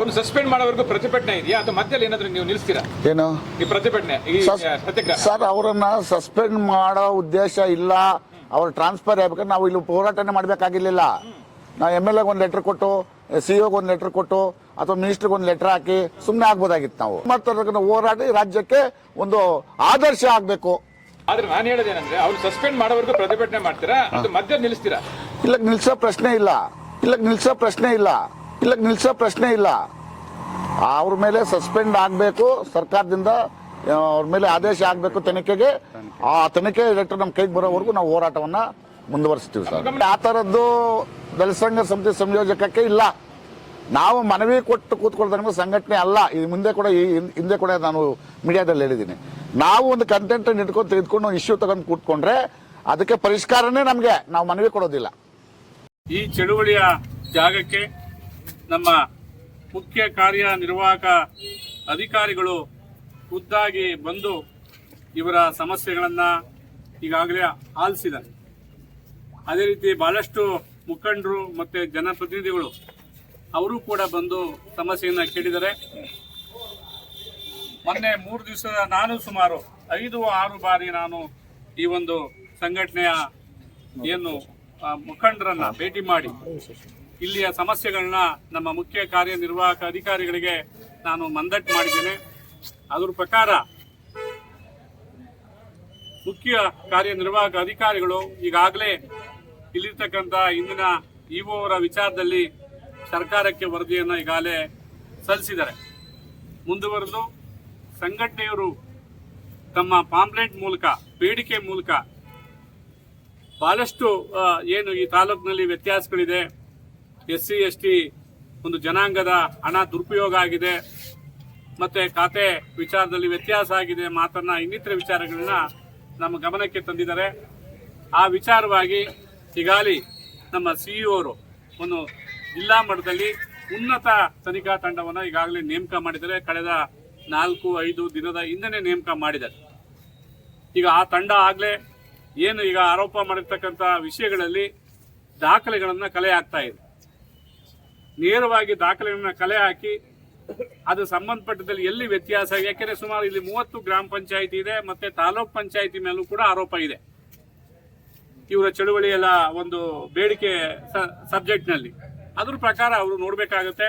ಅವ್ನು ಸಸ್ಪೆಂಡ್ ಮಾಡೋವರೆಗೂ ಪ್ರತಿಭಟನೆ ಇದೆಯಾ? ಅಥವಾ ಮಧ್ಯದಲ್ಲಿ ಏನಾದರೂ ನೀವು ನಿಲ್ಲಿಸ್ತೀರಾ? ಏನು? ಈ ಪ್ರತಿಭಟನೆ ಈ ಸಸ್- ಸತ್ಯಾಗ್ರಹ. ಸರ್ ಅವರನ್ನ ಸಸ್ಪೆಂಡ್ ಮಾಡೋ ಉದ್ದೇಶ ಇಲ್ಲ. ಅವ್ರು ಟ್ರಾನ್ಸ್ಫರ್ ಆಗ್ಬೇಕಾದ್ರೆ ನಾವು ಇಲ್ಲಿ ಹೋರಾಟನೇ ಮಾಡಬೇಕಾಗಿರ್ಲಿಲ್ಲ. ನಾವು ಎಂ ಎಲ್ ಒಂದು ಲೆಟರ್ ಕೊಟ್ಟು ಸಿ ಒಂದು ಲೆಟರ್ ಕೊಟ್ಟು ಅಥವಾ ಮಿನಿಸ್ಟರ್ಗೆ ಒಂದು ಲೆಟರ್ ಹಾಕಿ ಸುಮ್ಮನೆ ಆಗ್ಬೋದಾಗಿತ್ತು ನಾವು. ಮತ್ತೆ ಹೋರಾಟ ರಾಜ್ಯಕ್ಕೆ ಒಂದು ಆದರ್ಶ ಆಗಬೇಕು. ಆದ್ರೆ ನಾನು ಹೇಳೋದೇನಂದ್ರೆ ಅವ್ರು ಸಸ್ಪೆಂಡ್ ಮಾಡೋವರೆಗೂ ಪ್ರತಿಭಟನೆ ಮಾಡ್ತೀರಾ? ಅದು ಮಧ್ಯ ನಿಲ್ಲಿಸ್ತೀರಾ? ಇಲ್ಲ ನಿಲ್ಸೋ ಪ್ರಶ್ನೆ ಇಲ್ಲ. ಇಲ್ಲ ನಿಲ್ಸೋ ಪ್ರಶ್ನೆ ಇಲ್ಲ. ಇಲ್ಲ ನಿಲ್ಸೋ ಪ್ರಶ್ನೆ ಇಲ್ಲ. ಅವ್ರ ಮೇಲೆ ಸಸ್ಪೆಂಡ್ ಆಗಬೇಕು ಸರ್ಕಾರದಿಂದ ಅವ್ರ ಮೇಲೆ ಆದೇಶ ಆಗಬೇಕು ತನಿಖೆಗೆ. ಆ ತನಿಖೆ ಲೆಟರ್ ನಮ್ಮ ಕೈಗೆ ಬರೋವರೆಗೂ ನಾವು ಹೋರಾಟವನ್ನ ಮುಂದುವರಿಸ್ತೀವಿ ಸರ್. ಆ ಥರದ್ದು ದಲಿತ ಸಂಘ ಸಮಿತಿ ಸಂಯೋಜಕಕ್ಕೆ ಇಲ್ಲ. ನಾವು ಮನವಿ ಕೊಟ್ಟು ಕೂತ್ಕೊಳ್ದಂಗೆ ಸಂಘಟನೆ ಅಲ್ಲ. ಈ ಮುಂದೆ ಕೂಡ ಈ ಹಿಂದೆ ಕೂಡ ನಾನು ಮೀಡಿಯಾದಲ್ಲಿ ಹೇಳಿದ್ದೀನಿ. ನಾವು ಒಂದು ಕಂಟೆಂಟ್ ಇಟ್ಕೊಂಡು ತೆಗೆದುಕೊಂಡು ಇಶ್ಯೂ ತಗೊಂಡು ಕೂತ್ಕೊಂಡ್ರೆ ಅದಕ್ಕೆ ಪರಿಷ್ಕಾರನೇ ನಮಗೆ. ನಾವು ಮನವಿ ಕೊಡೋದಿಲ್ಲ. ಈ ಚಳುವಳಿಯ ಜಾಗಕ್ಕೆ ನಮ್ಮ ಮುಖ್ಯ ಕಾರ್ಯನಿರ್ವಾಹಕ ಅಧಿಕಾರಿಗಳು ಖುದ್ದಾಗಿ ಬಂದು ಇವರ ಸಮಸ್ಯೆಗಳನ್ನು ಈಗಾಗಲೇ ಆಲಿಸಿದ್ದಾರೆ. ಅದೇ ರೀತಿ ಭಾಳಷ್ಟು ಮುಖಂಡರು ಮತ್ತು ಜನಪ್ರತಿನಿಧಿಗಳು ಅವರು ಕೂಡ ಬಂದು ಸಮಸ್ಯೆಯನ್ನು ಕೇಳಿದರೆ ಮೊನ್ನೆ ಮೂರು ದಿವಸದ ನಾನು ಸುಮಾರು ಐದು ಆರು ಬಾರಿ ನಾನು ಈ ಒಂದು ಸಂಘಟನೆಯ ಏನು ಮುಖಂಡರನ್ನ ಭೇಟಿ ಮಾಡಿ ಇಲ್ಲಿಯ ಸಮಸ್ಯೆಗಳನ್ನ ನಮ್ಮ ಮುಖ್ಯ ಕಾರ್ಯನಿರ್ವಾಹಕ ಅಧಿಕಾರಿಗಳಿಗೆ ನಾನು ಮಂದಟ್ಟು ಮಾಡಿದ್ದೇನೆ. ಅದರ ಪ್ರಕಾರ ಮುಖ್ಯ ಕಾರ್ಯನಿರ್ವಾಹಕ ಅಧಿಕಾರಿಗಳು ಈಗಾಗಲೇ ಇಲ್ಲಿರ್ತಕ್ಕಂಥ ಇಂದಿನ ಅವರ ವಿಚಾರದಲ್ಲಿ ಸರ್ಕಾರಕ್ಕೆ ವರದಿಯನ್ನು ಈಗಾಗಲೇ ಸಲ್ಲಿಸಿದ್ದಾರೆ. ಮುಂದುವರೆದು ಸಂಘಟನೆಯವರು ತಮ್ಮ ಪಾಂಪ್ಲೆಂಟ್ ಮೂಲಕ, ಬೇಡಿಕೆ ಮೂಲಕ ಬಹಳಷ್ಟು ಏನು ಈ ತಾಲೂಕಿನಲ್ಲಿ ವ್ಯತ್ಯಾಸಗಳಿದೆ. ಎಸ್ ಸಿ ಎಸ್ ಟಿ ಒಂದು ಜನಾಂಗದ ಹಣ ದುರುಪಯೋಗ ಆಗಿದೆ. ಮತ್ತೆ ಖಾತೆ ವಿಚಾರದಲ್ಲಿ ವ್ಯತ್ಯಾಸ ಆಗಿದೆ ಮಾತನ್ನ ಇನ್ನಿತರ ವಿಚಾರಗಳನ್ನ ನಮ್ಮ ಗಮನಕ್ಕೆ ತಂದಿದ್ದಾರೆ. ಆ ವಿಚಾರವಾಗಿ ಹಿಗಾಲಿ ನಮ್ಮ ಸಿಇಒ ಅವರು ಒಂದು ಜಿಲ್ಲಾ ಮಟ್ಟದಲ್ಲಿ ಉನ್ನತ ತನಿಖಾ ತಂಡವನ್ನು ಈಗಾಗಲೇ ನೇಮಕ ಮಾಡಿದ್ದಾರೆ. ಕಳೆದ ನಾಲ್ಕು, ಐದು ದಿನದ ಹಿಂದೆ ನೇಮಕ ಮಾಡಿದ್ದಾರೆ. ಈಗ ಆ ತಂಡ ಆಗ್ಲೇ ಏನು ಈಗ ಆರೋಪ ಮಾಡಿರ್ತಕ್ಕಂಥ ವಿಷಯಗಳಲ್ಲಿ ದಾಖಲೆಗಳನ್ನು ಕಲೆ ಹಾಕ್ತಾ ಇದೆ. ನೇರವಾಗಿ ದಾಖಲೆಗಳನ್ನ ಕಲೆ ಹಾಕಿ ಅದು ಸಂಬಂಧಪಟ್ಟದಲ್ಲಿ ಎಲ್ಲಿ ವ್ಯತ್ಯಾಸ? ಯಾಕೆಂದರೆ ಸುಮಾರು ಇಲ್ಲಿ ಮೂವತ್ತು ಗ್ರಾಮ ಪಂಚಾಯಿತಿ ಇದೆ ಮತ್ತೆ ತಾಲೂಕ್ ಪಂಚಾಯಿತಿ ಮೇಲೂ ಕೂಡ ಆರೋಪ ಇದೆ. ಇವರ ಚಳುವಳಿಯಲ್ಲ ಒಂದು ಬೇಡಿಕೆ ಸಬ್ಜೆಕ್ಟ್ನಲ್ಲಿ ಅದ್ರ ಪ್ರಕಾರ ಅವರು ನೋಡಬೇಕಾಗುತ್ತೆ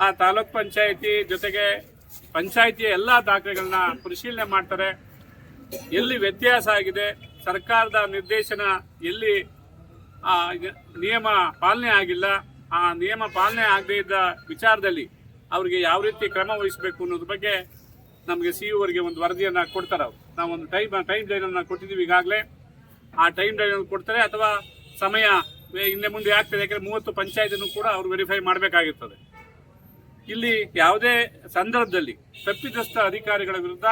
ಆ ತಾಲೂಕ್ ಪಂಚಾಯಿತಿ ಜೊತೆಗೆ ಪಂಚಾಯಿತಿಯ ಎಲ್ಲಾ ದಾಖಲೆಗಳನ್ನ ಪರಿಶೀಲನೆ ಮಾಡ್ತಾರೆ. ಎಲ್ಲಿ ವ್ಯತ್ಯಾಸ ಆಗಿದೆ? ಸರ್ಕಾರದ ನಿರ್ದೇಶನ ಎಲ್ಲಿ ಆ, ನಿಯಮ ಪಾಲನೆ ಆಗಿಲ್ಲ? ಆ ನಿಯಮ ಪಾಲನೆ ಆಗದೇ ಇದ್ದ ವಿಚಾರದಲ್ಲಿ ಅವರಿಗೆ ಯಾವ ರೀತಿ ಕ್ರಮ ವಹಿಸಬೇಕು ಅನ್ನೋದ್ರ ಬಗ್ಗೆ ನಮಗೆ ಸಿ ಅವರಿಗೆ ಒಂದು ವರದಿಯನ್ನು ಕೊಡ್ತಾರೆ ಅವರು. ನಾವು ಒಂದು ಟೈಮ್ ಟೈಮ್ ಅನ್ನ ಕೊಟ್ಟಿದ್ದೀವಿ ಈಗಾಗಲೇ. ಆ ಟೈಮ್ ಲೈನ್ ಕೊಡ್ತಾರೆ ಅಥವಾ ಸಮಯ ಹಿಂದೆ ಮುಂದೆ ಆಗ್ತದೆ. ಯಾಕಂದರೆ ಮೂವತ್ತು ಪಂಚಾಯತಿನೂ ಕೂಡ ಅವರು ವೆರಿಫೈ ಮಾಡಬೇಕಾಗಿರ್ತದೆ. ಇಲ್ಲಿ ಯಾವುದೇ ಸಂದರ್ಭದಲ್ಲಿ ತಪ್ಪಿತಸ್ಥ ಅಧಿಕಾರಿಗಳ ವಿರುದ್ಧ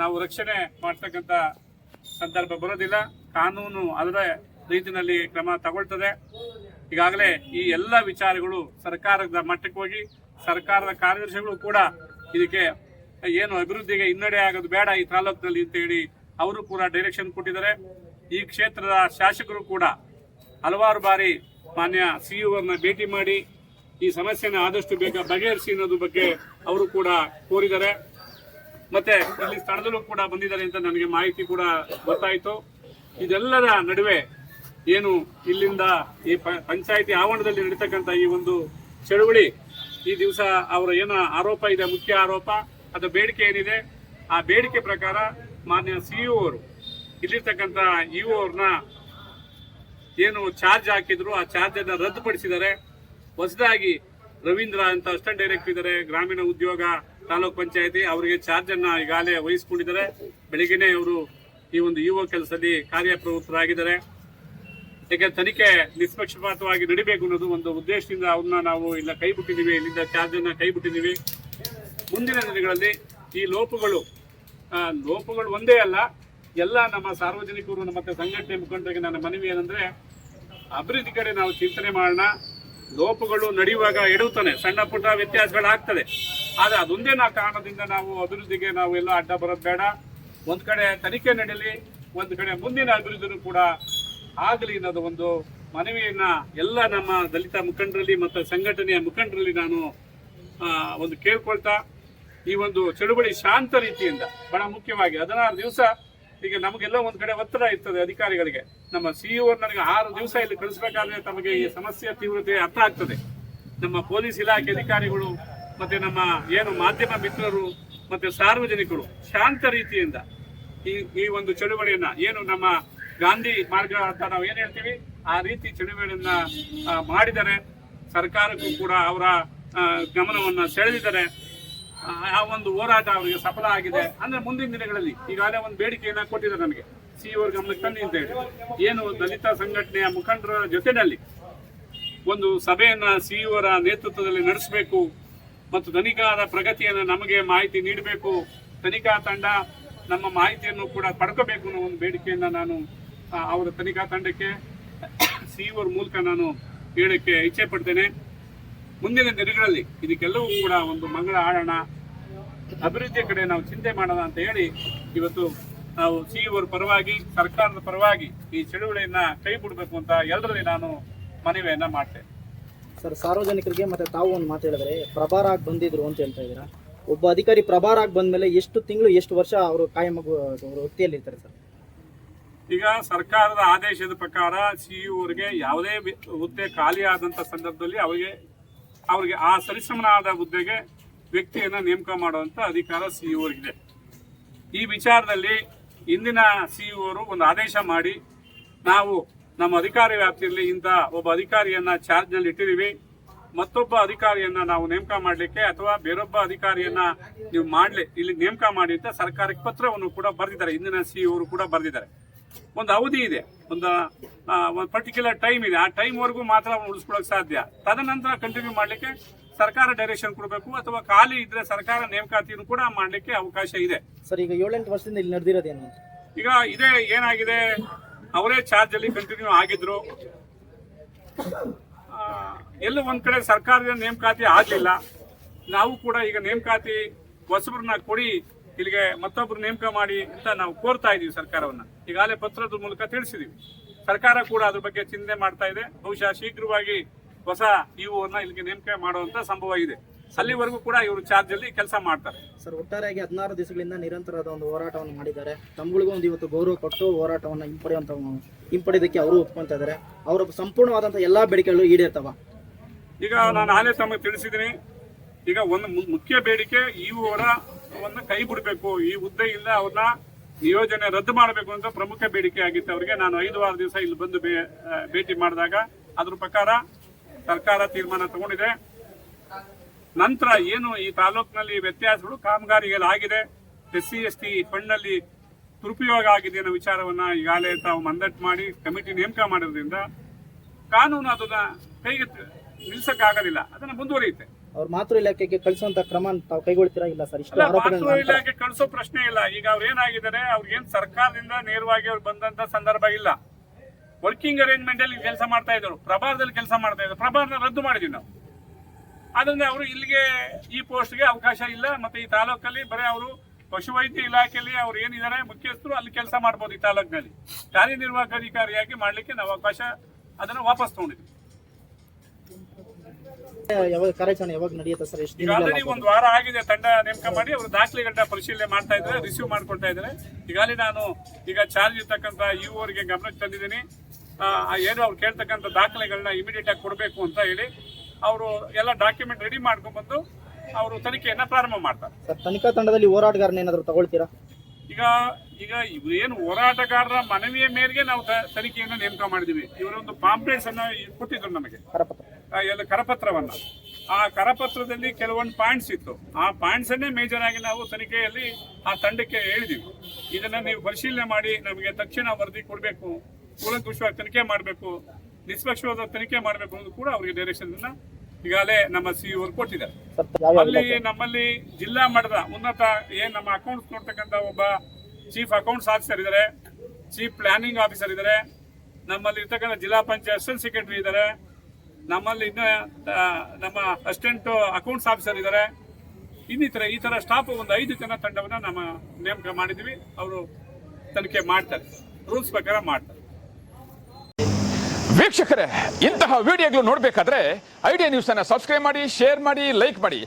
ನಾವು ರಕ್ಷಣೆ ಮಾಡ್ತಕ್ಕಂಥ ಸಂದರ್ಭ ಬರೋದಿಲ್ಲ. ಕಾನೂನು ಅದರ ರೀತಿಯಲ್ಲಿ ಕ್ರಮ ತಗೊಳ್ತದೆ. ಈಗಾಗಲೇ ಈ ಎಲ್ಲ ವಿಚಾರಗಳು ಸರ್ಕಾರದ ಮಟ್ಟಕ್ಕೆ ಹೋಗಿ ಸರ್ಕಾರದ ಕಾರ್ಯದರ್ಶಿಗಳು ಕೂಡ ಇದಕ್ಕೆ ಏನು ಅಭಿವೃದ್ಧಿಗೆ ಹಿನ್ನಡೆ ಆಗೋದು ಬೇಡ ಈ ತಾಲೂಕಿನಲ್ಲಿ ಅಂತ ಹೇಳಿ ಅವರು ಕೂಡ ಡೈರೆಕ್ಷನ್ ಕೊಟ್ಟಿದ್ದಾರೆ. ಈ ಕ್ಷೇತ್ರದ ಶಾಸಕರು ಕೂಡ ಹಲವಾರು ಬಾರಿ ಮಾನ್ಯ ಸಿಇಒನ ಭೇಟಿ ಮಾಡಿ ಈ ಸಮಸ್ಯೆನ ಆದಷ್ಟು ಬೇಗ ಬಗೆಹರಿಸಿ ಅನ್ನೋದ್ರ ಬಗ್ಗೆ ಅವರು ಕೂಡ ಕೋರಿದ್ದಾರೆ. ಮತ್ತೆ ಇಲ್ಲಿ ಸ್ಥಳದಲ್ಲೂ ಕೂಡ ಬಂದಿದ್ದಾರೆ ಅಂತ ನನಗೆ ಮಾಹಿತಿ ಕೂಡ ಗೊತ್ತಾಯಿತು. ಇದೆಲ್ಲರ ನಡುವೆ ಏನು ಇಲ್ಲಿಂದ ಈ ಪಂಚಾಯಿತಿ ಆವರಣದಲ್ಲಿ ನಡೀತಕ್ಕಂಥ ಈ ಒಂದು ಚಳುವಳಿ ಈ ದಿವಸ ಅವರ ಏನು ಆರೋಪ ಇದೆ, ಮುಖ್ಯ ಆರೋಪ, ಅದು ಬೇಡಿಕೆ ಏನಿದೆ, ಆ ಬೇಡಿಕೆ ಪ್ರಕಾರ ಮಾನ್ಯ ಸಿಇಒ ಅವರು ಇಲ್ಲಿರ್ತಕ್ಕಂಥ ಇ ಅವ್ರನ್ನ ಏನು ಚಾರ್ಜ್ ಹಾಕಿದ್ರು, ಆ ಚಾರ್ಜನ್ನು ರದ್ದುಪಡಿಸಿದ್ದಾರೆ. ಹೊಸದಾಗಿ ರವೀಂದ್ರ ಅಂತ ಅಸ್ಟೆಂಟ್ ಡೈರೆಕ್ಟರ್ ಇದ್ದಾರೆ, ಗ್ರಾಮೀಣ ಉದ್ಯೋಗ, ತಾಲೂಕ್ ಪಂಚಾಯತಿ, ಅವರಿಗೆ ಚಾರ್ಜನ್ನು ಈಗಾಗಲೇ ವಹಿಸಿಕೊಂಡಿದ್ದಾರೆ. ಬೆಳಿಗ್ಗೆನೇ ಅವರು ಈ ಒಂದು ಯುವ ಕೆಲಸದಲ್ಲಿ ಕಾರ್ಯಪ್ರವೃತ್ತರಾಗಿದ್ದಾರೆ. ಯಾಕೆ ತನಿಖೆ ನಿಷ್ಪಕ್ಷಪಾತವಾಗಿ ನಡಿಬೇಕು ಅನ್ನೋದು ಒಂದು ಉದ್ದೇಶದಿಂದ ಅವನ್ನ ನಾವು ಇಲ್ಲ ಕೈ ಬಿಟ್ಟಿದ್ದೀವಿ, ಇಲ್ಲಿಂದ ಚಾರ್ಜ್ ಅನ್ನ ಕೈ ಮುಂದಿನ ದಿನಗಳಲ್ಲಿ ಈ ಲೋಪಗಳು ಲೋಪಗಳು ಒಂದೇ ಅಲ್ಲ, ಎಲ್ಲ ನಮ್ಮ ಸಾರ್ವಜನಿಕರು ಮತ್ತು ಸಂಘಟನೆ ಮುಖಂಡರಿಗೆ ನನ್ನ ಮನವಿ ಏನಂದ್ರೆ, ಅಭಿವೃದ್ಧಿ ಕಡೆ ನಾವು ಚಿಂತನೆ ಮಾಡೋಣ. ಲೋಪಗಳು ನಡೆಯುವಾಗ ಎಡುತ್ತಾನೆ ಸಣ್ಣ ಪುಟ್ಟ ವ್ಯತ್ಯಾಸಗಳಾಗ್ತದೆ. ಆದರೆ ಅದೊಂದೇ ನಾ ಕಾರಣದಿಂದ ನಾವು ಅಭಿವೃದ್ಧಿಗೆ ನಾವು ಎಲ್ಲ ಅಡ್ಡ ಬರೋದು ಬೇಡ. ಒಂದು ಕಡೆ ತನಿಖೆ ನಡೀಲಿ, ಒಂದು ಕಡೆ ಮುಂದಿನ ಅಭಿವೃದ್ಧಿನೂ ಕೂಡ ಆಗಲಿ ಅನ್ನೋದು ಒಂದು ಮನವಿಯನ್ನ ಎಲ್ಲ ನಮ್ಮ ದಲಿತ ಮುಖಂಡರಲ್ಲಿ ಮತ್ತು ಸಂಘಟನೆಯ ಮುಖಂಡರಲ್ಲಿ ನಾನು ಒಂದು ಕೇಳ್ಕೊಳ್ತಾ, ಈ ಒಂದು ಚಳುವಳಿ ಶಾಂತ ರೀತಿಯಿಂದ, ಬಹಳ ಮುಖ್ಯವಾಗಿ ಹದಿನಾರು ದಿವಸ ಈಗ ನಮಗೆಲ್ಲ ಒಂದು ಕಡೆ ಒತ್ತಡ ಇರ್ತದೆ ಅಧಿಕಾರಿಗಳಿಗೆ. ನಮ್ಮ ಸಿ ಸಿಇಒ ನನಗೆ ಆರು ದಿವಸ ಇಲ್ಲಿ ಕಳಿಸ್ಬೇಕಾದ್ರೆ ತಮಗೆ ಈ ಸಮಸ್ಯೆ ತೀವ್ರತೆ ಅರ್ಥ ಆಗ್ತದೆ. ನಮ್ಮ ಪೊಲೀಸ್ ಇಲಾಖೆ ಅಧಿಕಾರಿಗಳು ಮತ್ತೆ ನಮ್ಮ ಏನು ಮಾಧ್ಯಮ ಮಿತ್ರರು ಮತ್ತೆ ಸಾರ್ವಜನಿಕರು ಶಾಂತ ರೀತಿಯಿಂದ ಈ ಈ ಒಂದು ಚಳುವಳಿಯನ್ನ ಏನು ನಮ್ಮ ಗಾಂಧಿ ಮಾರ್ಗ ಅಂತ ನಾವು ಏನ್ ಹೇಳ್ತೀವಿ? ಆ ರೀತಿ ಚಳುವಳಿಯನ್ನ ಮಾಡಿದರೆ ಸರ್ಕಾರಕ್ಕೂ ಕೂಡ ಅವರ ಗಮನವನ್ನ ಸೆಳೆದಿದ್ದಾರೆ ಆ, ಒಂದು ಹೋರಾಟ ಅವರಿಗೆ ಸಫಲ ಆಗಿದೆ. ಅಂದ್ರೆ ಮುಂದಿನ ದಿನಗಳಲ್ಲಿ ಈಗಾಗಲೇ ಒಂದು ಬೇಡಿಕೆಯನ್ನ ಕೊಟ್ಟಿದ್ದಾರೆ ನನಗೆ ಅವ್ರ ಗಮನಕ್ಕೆ ತನ್ನಿ ಅಂತ ಹೇಳಿ. ಏನು ದಲಿತ ಸಂಘಟನೆಯ ಮುಖಂಡರ ಜೊತೆಯಲ್ಲಿ ಒಂದು ಸಭೆಯನ್ನ ಸಿ ಅವರ ನೇತೃತ್ವದಲ್ಲಿ ನಡೆಸಬೇಕು ಮತ್ತು ತನಿಖಾದ ಪ್ರಗತಿಯನ್ನು ನಮಗೆ ಮಾಹಿತಿ ನೀಡಬೇಕು. ತನಿಖಾ ತಂಡ ನಮ್ಮ ಮಾಹಿತಿಯನ್ನು ಕೂಡ ಪಡ್ಕೋಬೇಕು ಅನ್ನೋ ಒಂದು ಬೇಡಿಕೆಯನ್ನ ನಾನು ಅವರ ತನಿಖಾ ತಂಡಕ್ಕೆ ಸಿಇಒರ ಮೂಲಕ ನಾನು ಹೇಳಕ್ಕೆ ಇಚ್ಛೆ ಪಡ್ತೇನೆ. ಮುಂದಿನ ದಿನಗಳಲ್ಲಿ ಇದಕ್ಕೆಲ್ಲವೂ ಕೂಡ ಒಂದು ಮಂಗಳ ಆಡೋಣ ಅಭಿವೃದ್ಧಿಯ ಕಡೆ ನಾವು ಚಿಂತೆ ಮಾಡೋಣ ಅಂತ ಹೇಳಿ ಇವತ್ತು ನಾವು ಸಿಇಒರ ಪರವಾಗಿ, ಸರ್ಕಾರದ ಪರವಾಗಿ ಈ ಚಳುವಳಿಯನ್ನ ಕೈ ಬಿಡಬೇಕು ಅಂತ ಎಲ್ಲರಲ್ಲಿ ನಾನು ಮನವಿಯನ್ನ ಮಾಡ್ತೇನೆ. ಸರ್, ಸಾರ್ವಜನಿಕರಿಗೆ ಮತ್ತೆ ತಾವು ಒಂದು ಮಾತು ಹೇಳಿದ್ರೆ, ಪ್ರಭಾರ ಆಗಿ ಬಂದಿದ್ರು ಅಂತ ಹೇಳ್ತಾ ಇದ್ದೀರಾ? ಒಬ್ಬ ಅಧಿಕಾರಿ ಪ್ರಭಾರ ಆಗಿ ಬಂದ್ಮೇಲೆ ಎಷ್ಟು ತಿಂಗಳು, ಎಷ್ಟು ವರ್ಷ ಅವರು ಕಾಯಂ ವೃತ್ತಿಯಲ್ಲಿ ಇರ್ತಾರೆ ಸರ್? ಈಗ ಸರ್ಕಾರದ ಆದೇಶದ ಪ್ರಕಾರ ಸಿಇಒರಿಗೆ ಯಾವುದೇ ವಿ- ಹುದ್ದೆ ಖಾಲಿ ಆದಂತ ಸಂದರ್ಭದಲ್ಲಿ ಅವರಿಗೆ ಅವರಿಗೆ ಆ ಸರಿಸಮನಾದ ಹುದ್ದೆಗೆ ವ್ಯಕ್ತಿಯನ್ನು ನೇಮಕ ಮಾಡುವಂತ ಅಧಿಕಾರ ಸಿಇಒರಿಗಿದೆ ಈ ವಿಚಾರದಲ್ಲಿ ಇಂದಿನ ಸಿಇಒರು ಒಂದು ಆದೇಶ ಮಾಡಿ, ನಾವು ನಮ್ಮ ಅಧಿಕಾರಿ ವ್ಯಾಪ್ತಿಯಲ್ಲಿ ಇಂಥ ಒಬ್ಬ ಅಧಿಕಾರಿಯನ್ನ ಚಾರ್ಜ್ನಲ್ಲಿ ಇಟ್ಟಿದ್ದೀವಿ. ಮತ್ತೊಬ್ಬ ಅಧಿಕಾರಿಯನ್ನ ನಾವು ನೇಮಕ ಮಾಡಲಿಕ್ಕೆ ಅಥವಾ ಬೇರೊಬ್ಬ ಅಧಿಕಾರಿಯನ್ನ ನೀವು ಮಾಡಲಿ, ಇಲ್ಲಿ ನೇಮಕ ಮಾಡಿ ಅಂತ ಸರ್ಕಾರಕ್ಕೆ ಪತ್ರವನ್ನು ಕೂಡ ಬರೆದಿದ್ದಾರೆ. ಇಂದಿನ ಸಿಇಒರು ಕೂಡ ಬರೆದಿದ್ದಾರೆ. ಒಂದು ಅವಧಿ ಇದೆ. ಒಂದು ಒಂದು ಪರ್ಟಿಕ್ಯುಲರ್ ಟೈಮ್ ಇದೆ. ಆ ಟೈಮ್ ವರೆಗೂ ಮಾತ್ರ ಅವ್ನು ಉಳಿಸ್ಕೊಳ್ಳೋಕೆ ಸಾಧ್ಯ. ತದನಂತರ ಕಂಟಿನ್ಯೂ ಮಾಡಲಿಕ್ಕೆ ಸರ್ಕಾರ ಡೈರೆಕ್ಷನ್ ಕೊಡಬೇಕು ಅಥವಾ ಖಾಲಿ ಇದ್ರೆ ಸರ್ಕಾರ ನೇಮಕಾತಿಯನ್ನು ಕೂಡ ಮಾಡಲಿಕ್ಕೆ ಅವಕಾಶ ಇದೆ. ಸರ್ ಈಗ ಏಳೆಂಟು ವರ್ಷದಿಂದ ಇಲ್ಲಿ ನಡೆದಿರೋದೇನು? ಈಗ ಇದೇ ಏನಾಗಿದೆ? ಅವರೇ ಚಾರ್ಜ್ ಅಲ್ಲಿ ಕಂಟಿನ್ಯೂ ಆಗಿದ್ರು. ಎಲ್ಲ ಒಂದ್ ಕಡೆ ಸರ್ಕಾರದ ನೇಮಕಾತಿ ಆಗ್ಲಿಲ್ಲ. ನಾವು ಕೂಡ ಈಗ ನೇಮಕಾತಿ ಹೊಸಬ್ರನ್ನ ಕೊಡಿ ಇಲ್ಲಿಗೆ ಮತ್ತೊಬ್ರು ನೇಮಕ ಮಾಡಿ ಅಂತ ನಾವು ಕೋರ್ತಾ ಇದೀವಿ ಸರ್ಕಾರವನ್ನ. ಈಗಾಗಲೇ ಪತ್ರದ ಮೂಲಕ ತಿಳಿಸಿದೀವಿ. ಸರ್ಕಾರ ಕೂಡ ಅದ್ರ ಬಗ್ಗೆ ಚಿಂತೆ ಮಾಡ್ತಾ ಇದೆ. ಬಹುಶಃ ಶೀಘ್ರವಾಗಿ ಹೊಸ ಇವುವನ್ನ ಇಲ್ಲಿಗೆ ನೇಮಕ ಮಾಡುವಂತ ಸಂಭವ ಇದೆ. ಅಲ್ಲಿವರೆಗೂ ಕೂಡ ಇವರು ಚಾರ್ಜ್ ಅಲ್ಲಿ ಕೆಲಸ ಮಾಡ್ತಾರೆ. ಸರ್ ಒಟ್ಟಾರೆಯಾಗಿ ಹದಿನಾರು ದಿವಸಗಳಿಂದ ನಿರಂತರವಾದ ಒಂದು ಹೋರಾಟವನ್ನು ಮಾಡಿದ್ದಾರೆ. ತಮ್ಗಳಿಗೂ ಒಂದು ಇವತ್ತು ಗೌರವ ಕೊಟ್ಟು ಹೋರಾಟವನ್ನು ಹಿಂಪಡೆಯುವಂತ ಹಿಂಪಡೆಯೋದಕ್ಕೆ ಅವರು ಒಪ್ಕೊಂತ ಇದ್ದಾರೆ. ಅವರ ಸಂಪೂರ್ಣವಾದಂತಹ ಎಲ್ಲಾ ಬೇಡಿಕೆಗಳು ಈಡೇರ್ತವ? ಈಗ ನಾನು ಆಲೇ ತಮಗೆ ತಿಳಿಸಿದ್ದೀನಿ. ಈಗ ಒಂದು ಮುಖ್ಯ ಬೇಡಿಕೆ ಇವರ ಅವರ ಕೈ ಬಿಡಬೇಕು ಈ ಹುದ್ದೆಯಿಂದ ಅವ್ರನ್ನ ನಿಯೋಜನೆ ರದ್ದು ಮಾಡಬೇಕು ಅಂತ ಪ್ರಮುಖ ಬೇಡಿಕೆ ಆಗಿತ್ತು. ಅವರಿಗೆ ನಾನು ಐದು ವಾರ ದಿವಸ ಇಲ್ಲಿ ಬಂದು ಭೇಟಿ ಮಾಡಿದಾಗ ಅದ್ರ ಪ್ರಕಾರ ಸರ್ಕಾರ ತೀರ್ಮಾನ ತಗೊಂಡಿದೆ. ನಂತರ ಏನು ಈ ತಾಲೂಕಿನಲ್ಲಿ ವ್ಯತ್ಯಾಸಗಳು ಕಾಮಗಾರಿಗಳು ಆಗಿದೆ ಎಸ್ ಸಿ ಎಸ್ ಟಿ ಫಂಡ್ನಲ್ಲಿ ದುರುಪಯೋಗ ಆಗಿದೆ ಅನ್ನೋ ವಿಚಾರವನ್ನ ಈಗಾಗಲೇ ತಾವು ಮಂದಟ್ ಮಾಡಿ ಕಮಿಟಿ ನೇಮಕ ಮಾಡಿರೋದ್ರಿಂದ ಕಾನೂನು ಅದನ್ನು ಕೈಗೆ ನಿಲ್ಸಕ್ಕಾಗೋದಿಲ್ಲ, ಅದನ್ನ ಮುಂದುವರಿಯುತ್ತೆ. ಅವ್ರ ಮಾತೃ ಇಲಾಖೆಗೆ ಕಳಿಸುವಂತ ಕ್ರಮ ತಾವು ಕೈಗೊಳ್ತೀರಾ ಇಲ್ಲ ಸರ್? ಇಷ್ಟು ಮಾತೃ ಇಲಾಖೆ ಕಳಿಸೋ ಪ್ರಶ್ನೆ ಇಲ್ಲ. ಈಗ ಅವ್ರು ಏನಾಗಿದ್ದಾರೆ ಅವ್ರಿಗೇನ್ ಸರ್ಕಾರದಿಂದ ನೇರವಾಗಿ ಅವ್ರು ಬಂದಂತ ಸಂದರ್ಭ ಇಲ್ಲ. ವರ್ಕಿಂಗ್ ಅರೇಂಜ್ಮೆಂಟ್ ಅಲ್ಲಿ ಕೆಲಸ ಮಾಡ್ತಾ ಇದ್ರು ಪ್ರಭಾರದಲ್ಲಿ ಕೆಲಸ ಮಾಡ್ತಾ ಇದ್ರು ಪ್ರಭಾರನ ರದ್ದು ಮಾಡಿದ್ವಿ ನಾವು. ಅದನ್ನ ಅವರು ಇಲ್ಲಿಗೆ ಈ ಪೋಸ್ಟ್ಗೆ ಅವಕಾಶ ಇಲ್ಲ. ಮತ್ತೆ ಈ ತಾಲೂಕಲ್ಲಿ ಬರೀ ಅವರು ಪಶುವೈದ್ಯ ಇಲಾಖೆಯಲ್ಲಿ ಅವ್ರು ಏನಿದ್ದಾರೆ ಮುಖ್ಯಸ್ಥರು ಅಲ್ಲಿ ಕೆಲಸ ಮಾಡ್ಬೋದು ಈ ತಾಲೂಕಿನಲ್ಲಿ. ಕಾರ್ಯನಿರ್ವಾಹಕ ಅಧಿಕಾರಿಯಾಗಿ ಮಾಡಲಿಕ್ಕೆ ನಾವು ಅವಕಾಶ ಅದನ್ನ ವಾಪಸ್ ತಗೊಂಡಿದ್ವಿ. ಯಾವಾಗ ಕಾರ್ಯಾಚರಣೆ ಯಾವಾಗ ನಡೆಯುತ್ತೆ ಸರ್? ಎಷ್ಟು ಈಗ ಒಂದು ವಾರ ಆಗಿದೆ ತಂಡ ನೇಮಕ ಮಾಡಿ ಅವರು ದಾಖಲೆಗಳನ್ನ ಪರಿಶೀಲನೆ ಮಾಡ್ತಾ ಇದ್ದಾರೆ ರಿಸೀವ್ ಮಾಡ್ಕೊಳ್ತಾ ಇದ್ದಾರೆ. ಈಗಾಗಲೇ ನಾನು ಈಗ ಚಾರ್ಜ್ ಇರ್ತಕ್ಕಂಥ ಇವರಿಗೆ ಗಮನಕ್ಕೆ ತಂದಿದ್ದೀನಿ. ಆ, ಆ ಏನು ಅವ್ರು ಕೇಳ್ತಕ್ಕಂಥ ದಾಖಲೆಗಳನ್ನ ಇಮಿಡಿಯೇಟ್ ಆಗಿ ಕೊಡಬೇಕು ಅಂತ ಹೇಳಿ ಅವರು ಎಲ್ಲ ಡಾಕ್ಯುಮೆಂಟ್ ರೆಡಿ ಮಾಡ್ಕೊಂಡ್ಬಂದು ಅವರು ತನಿಖೆಯನ್ನ ಪ್ರಾರಂಭ ಮಾಡ್ತಾರೆ. ಸರ್ ತನಿಖಾ ತಂಡದಲ್ಲಿ ಹೋರಾಟಗಾರನ ಏನಾದರೂ ತಗೊಳ್ತೀರಾ? ಈಗ ಈಗ ಇವ್ರು ಏನು ಹೋರಾಟಗಾರರ ಮನವಿಯ ಮೇರೆಗೆ ನಾವು ತನಿಖೆಯನ್ನು ನೇಮಕ ಮಾಡಿದೀವಿ ಇವರೊಂದು ಪಾಂಪ್ಲೆಟ್ಸ್ ಅನ್ನ ಕೊಟ್ಟಿದ್ರು ನಮಗೆ. ಎಲ್ಲ ಕರಪತ್ರವನ್ನ. ಆ ಕರಪತ್ರದಲ್ಲಿ ಕೆಲವೊಂದು ಪಾಯಿಂಟ್ಸ್ ಇತ್ತು. ಆ ಪಾಯಿಂಟ್ಸ್ ಅನ್ನೇ ಮೇಜರ್ ಆಗಿ ನಾವು ತನಿಖೆಯಲ್ಲಿ ಆ ತಂಡಕ್ಕೆ ಹೇಳಿದೀವಿ. ಇದನ್ನ ನೀವು ಪರಿಶೀಲನೆ ಮಾಡಿ ನಮಗೆ ತಕ್ಷಣ ವರದಿ ಕೊಡಬೇಕು ಕೂಲಂಕುಷವಾಗಿ ತನಿಖೆ ಮಾಡಬೇಕು ನಿಷ್ಪಕ್ಷವಾದ ತನಿಖೆ ಮಾಡಬೇಕು ಅನ್ನೋದು ಕೂಡ ಅವರಿಗೆ ಡೈರೆಕ್ಷನ್ ಈಗಾಗಲೇ ನಮ್ಮ ಸಿ ಅವರು ಕೊಟ್ಟಿದ್ದಾರೆ. ಅಲ್ಲಿ ನಮ್ಮಲ್ಲಿ ಜಿಲ್ಲಾ ಮಟ್ಟದ ಉನ್ನತ ಏನ್ ನಮ್ಮ ಅಕೌಂಟ್ಸ್ ನೋಡ್ತಕ್ಕಂಥ ಒಬ್ಬ ಚೀಫ್ ಅಕೌಂಟ್ಸ್ ಆಫೀಸರ್ ಇದ್ದಾರೆ ಚೀಫ್ ಪ್ಲಾನಿಂಗ್ ಆಫೀಸರ್ ಇದ್ದಾರೆ ನಮ್ಮಲ್ಲಿ ಇರ್ತಕ್ಕಂಥ ಜಿಲ್ಲಾ ಪಂಚಾಯತ್ ಅಸಿಸ್ಟೆಂಟ್ ಸೆಕ್ರೆಟರಿ ಇದ್ದಾರೆ ನಮ್ಮಲ್ಲಿ ಇನ್ನು ನಮ್ಮ ಅಸಿಸ್ಟೆಂಟ್ ಅಕೌಂಟ್ಸ್ ಆಫೀಸರ್ ಇದ್ದಾರೆ ಇನ್ನಿತರ, ಈ ತರ ಸ್ಟಾಫ್ ಒಂದು ಐದು ಜನ ತಂಡವನ್ನ ನಮ್ಮ ನೇಮಕ ಮಾಡಿದ್ವಿ ಅವರು ತನಿಖೆ ಮಾಡ್ತಾರೆ. ರೂಲ್ಸ್ ಪ್ರಕಾರ ಮಾಡ್ತಾರೆ. ವೀಕ್ಷಕರೇ, ಇಂತಹ ವಿಡಿಯೋಗಳು ನೋಡಬೇಕಾದ್ರೆ ಐಡಿಯಾ ನ್ಯೂಸ್ ಅನ್ನ ಸಬ್ಸ್ಕ್ರೈಬ್ ಮಾಡಿ ಶೇರ್ ಮಾಡಿ ಲೈಕ್ ಮಾಡಿ.